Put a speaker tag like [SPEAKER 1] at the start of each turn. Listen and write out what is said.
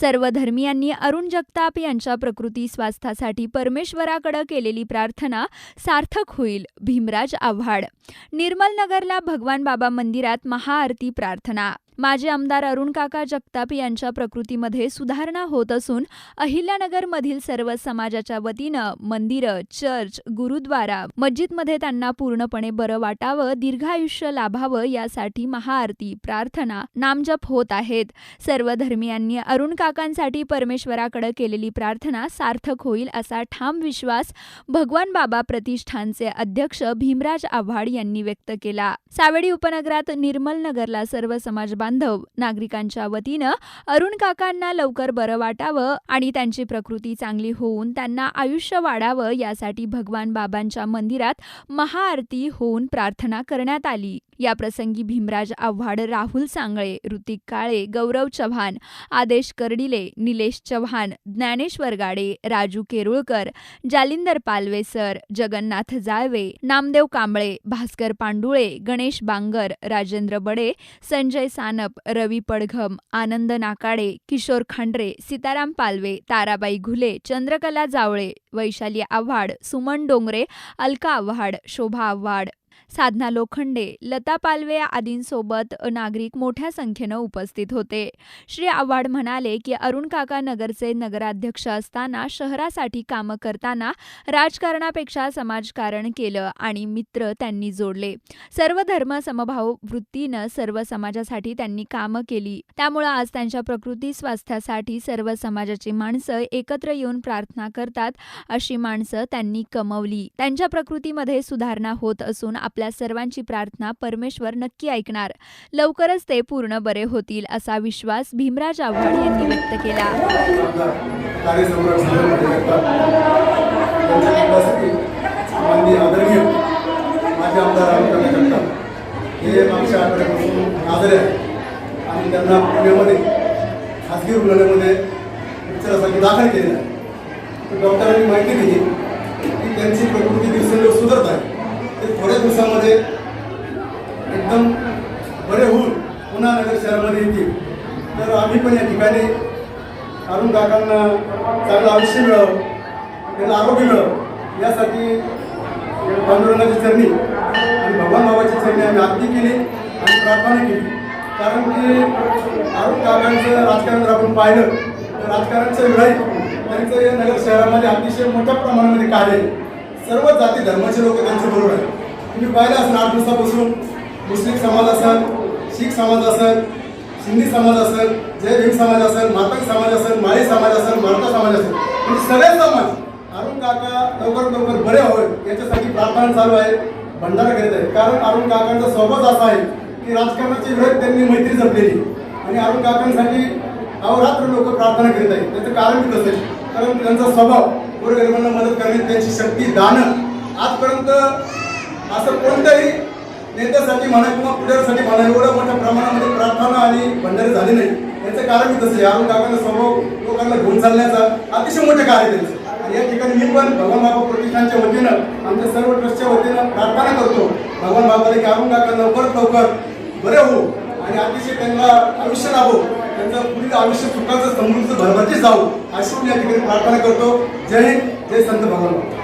[SPEAKER 1] सर्व धर्मियांनी अरुण जगताप यांच्या प्रकृती स्वास्थ्यासाठी परमेश्वराकडे केलेली प्रार्थना सार्थक होईल भीमराज आव्हाड. निर्मल नगरला भगवान बाबा मंदिरात महाआरती प्रार्थना. माजी आमदार अरुणकाका जगताप यांच्या प्रकृतीमध्ये सुधारणा होत असून अहिल्यानगरमधील सर्व समाजाच्या वतीनं मंदिरं चर्च गुरुद्वारा मस्जिदमध्ये त्यांना पूर्णपणे बरं वाटावं दीर्घायुष्य लाभावं यासाठी महाआरती प्रार्थना नामजप होत आहेत. सर्व धर्मियांनी अरुण काकांसाठी परमेश्वराकडे केलेली प्रार्थना सार्थक होईल असा ठाम विश्वास भगवान बाबा प्रतिष्ठानचे अध्यक्ष भीमराज आव्हाड यांनी व्यक्त केला. सावेडी उपनगरात निर्मल नगरला सर्व समाज बांधव नागरिकांच्या वतीनं अरुण काकांना लवकर बरं वाटावं आणि त्यांची प्रकृती चांगली होऊन त्यांना आयुष्य वाढावं यासाठी भगवान बाबांच्या मंदिरात महाआरती होऊन प्रार्थना करण्यात आली. या प्रसंगी भीमराज आव्हाड राहुल सांगळे ऋतिक काळे गौरव चव्हाण आदेश कर्डिले निलेश चव्हाण ज्ञानेश्वर गाडे राजू केरुळकर जालिंदर पालवे सर जगन्नाथ जाळवे नामदेव कांबळे भास्कर पांडुळे गणेश बांगर राजेंद्र बडे संजय सानप रवी पडघम आनंद नाकाडे किशोर खांडरे सीताराम पालवे ताराबाई घुले चंद्रकला जावळे वैशाली आव्हाड सुमन डोंगरे अलका आव्हाड शोभा आव्हाड. साधना लोखंडे लता पालवे आदींसोबत नागरिक मोठ्या संख्येनं उपस्थित होते. श्री आव्हाड म्हणाले की अरुण काका नगरचे नगराध्यक्ष असताना शहरासाठी कामं करताना राजकारणापेक्षा समाजकारण केलं आणि मित्र त्यांनी जोडले. सर्व धर्म समभाव वृत्तीनं सर्व समाजासाठी त्यांनी कामं केली. त्यामुळं आज त्यांच्या प्रकृती स्वास्थ्यासाठी सर्व समाजाची माणसं एकत्र येऊन प्रार्थना करतात अशी माणसं त्यांनी कमवली. त्यांच्या प्रकृतीमध्ये सुधारणा होत असून आपल्या आपल्या सर्वांची प्रार्थना परमेश्वर नक्की ऐकणार. लवकरच ते पूर्ण बरे होतील असा विश्वास भीमराज आव्हाड यांनी व्यक्त केला.
[SPEAKER 2] हे मागच्या आठवड्यापासून आजारी आहेत आणि त्यांना पुण्यामध्ये खाजगी रुग्णालयामध्ये उपचारासाठी दाखल केलेलं आहे तर डॉक्टरांनी माहिती दिली की त्यांची प्रकृती दिवसेंदिवस सुधारत आहे. ते थोड्या दिवसामध्ये एकदम बरे होऊन पुन्हा नगर शहरामध्ये येतील. तर आम्ही पण या ठिकाणी अरुण काकांना चांगलं आयुष्य मिळावं त्यांना आरोग्य मिळावं यासाठी पांडुरंगाची चरणी आणि भगवान बाबाची चरणी आम्ही आरती केली आणि प्रार्थना केली. कारण की अरुण काकांचं राजकारण जर आपण पाहिलं तर राजकारणाच्या वेळी त्यांचं या नगर शहरामध्ये अतिशय मोठ्या प्रमाणामध्ये कार्य आहे. सर्व जाती धर्माचे लोक त्यांच्या बरोबर आहेत. तुम्ही पाहिलं असं आठ दिवसापासून. मुस्लिम समाज असेल शीख समाज असेल सिंधी समाज असेल जय भीम समाज असेल मातंग समाज असेल माळी समाज असेल मराठा समाज असेल. म्हणजे सगळे समाज अरुण काका लवकर लवकर बरे व्हावे याच्यासाठी प्रार्थना चालू आहे भंडारा करीत आहे कारण अरुण काकांचा स्वभाव असा आहे की राजकारणाची विरोध त्यांनी मैत्री जपलेली. आणि अरुण काकांसाठी अवरात्र लोक प्रार्थना करीत आहेत. त्याचं कारण कसं आहे? कारण त्यांचा स्वभाव गोरगरिबांना मदत करण्याची त्यांची शक्ती दानं. आजपर्यंत असं कोणत्याही नेत्यासाठी म्हणा किंवा पुढ्यासाठी म्हणा एवढ्या मोठ्या प्रमाणामध्ये प्रार्थना आणि भंडारे झाले नाही. याचं कारण मी तसं आहे. अरुण काकांचा स्वभाव लोकांना घेऊन चालण्याचा अतिशय मोठं कार्य त्यांचं. आणि या ठिकाणी मी पण भगवान बाबा प्रतिष्ठानच्या वतीनं आमच्या सर्व ट्रस्टच्या वतीनं प्रार्थना करतो. भगवान बाबाला की अरुण काका लवकरात लवकर बरे हो आणि अतिशय त्यांना आयुष्य लाभो. त्यांचं पुढील आयुष्य सुखाचं समृद्ध भरभरतीच जाऊ अशी मी या ठिकाणी प्रार्थना करतो. जय हिंद जय संत भगवान.